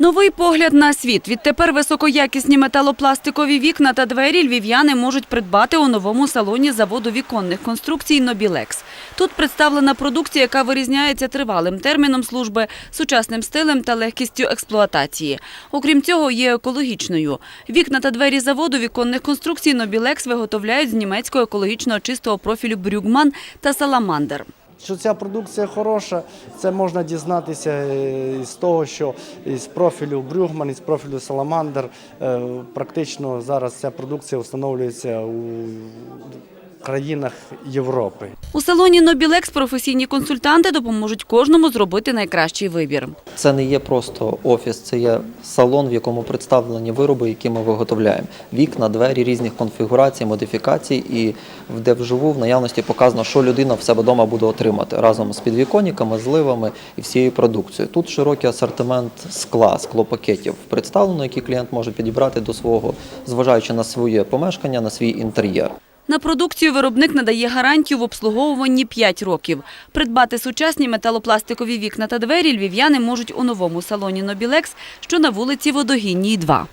Новий погляд на світ. Відтепер високоякісні металопластикові вікна та двері львів'яни можуть придбати у новому салоні заводу віконних конструкцій «Нобілекс». Тут представлена продукція, яка вирізняється тривалим терміном служби, сучасним стилем та легкістю експлуатації. Окрім цього, є екологічною. Вікна та двері заводу віконних конструкцій «Нобілекс» виготовляють з німецького екологічного чистого профілю «Брюгман» та «Саламандер». Що ця продукція хороша, це можна дізнатися е, з того, що із профілю Брюгман, із профілю Саламандр е, практично зараз ця продукція встановлюється у країнах Європи. У салоні «Нобілекс» професійні консультанти допоможуть кожному зробити найкращий вибір. Це не є просто офіс, це є салон, в якому представлені вироби, які ми виготовляємо. Вікна, двері різних конфігурацій, модифікацій, і де вживу в наявності показано, що людина в себе вдома буде отримати разом з підвіконниками, зливами і всією продукцією. Тут широкий асортимент скла, склопакетів представлено, які клієнт може підібрати до свого, зважаючи на своє помешкання, на свій інтер'єр. На продукцію виробник надає гарантію в обслуговуванні 5 років. Придбати сучасні металопластикові вікна та двері львів'яни можуть у новому салоні «Нобілекс», що на вулиці Водогінній, 2.